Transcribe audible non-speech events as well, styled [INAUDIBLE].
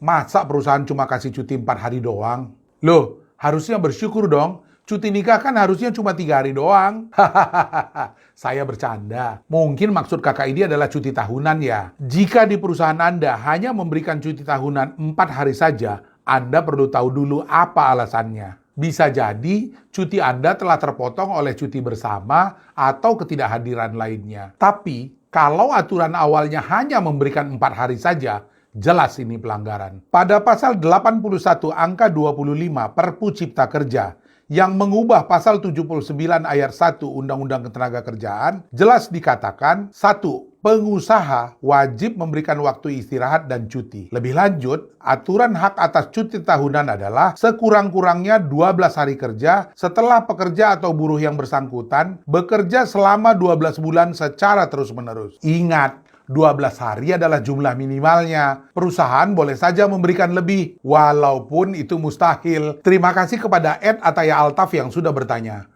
Masa perusahaan cuma kasih cuti 4 hari doang? Loh, harusnya bersyukur dong. Cuti nikah kan harusnya cuma tiga hari doang. Hahaha, [LAUGHS] saya bercanda. Mungkin maksud kakak ini adalah cuti tahunan ya. Jika di perusahaan Anda hanya memberikan cuti tahunan empat hari saja, Anda perlu tahu dulu apa alasannya. Bisa jadi cuti Anda telah terpotong oleh cuti bersama atau ketidakhadiran lainnya. Tapi kalau aturan awalnya hanya memberikan empat hari saja, jelas ini pelanggaran. Pada pasal 81 angka 25 Perpu Cipta Kerja yang mengubah pasal 79 ayat 1 Undang-Undang Ketenagakerjaan jelas dikatakan satu pengusaha wajib memberikan waktu istirahat dan cuti. Lebih lanjut, aturan hak atas cuti tahunan adalah sekurang-kurangnya 12 hari kerja setelah pekerja atau buruh yang bersangkutan bekerja selama 12 bulan secara terus-menerus. Ingat, 12 hari adalah jumlah minimalnya. Perusahaan boleh saja memberikan lebih, walaupun itu mustahil. Terima kasih kepada Ed Ataya Altaf yang sudah bertanya.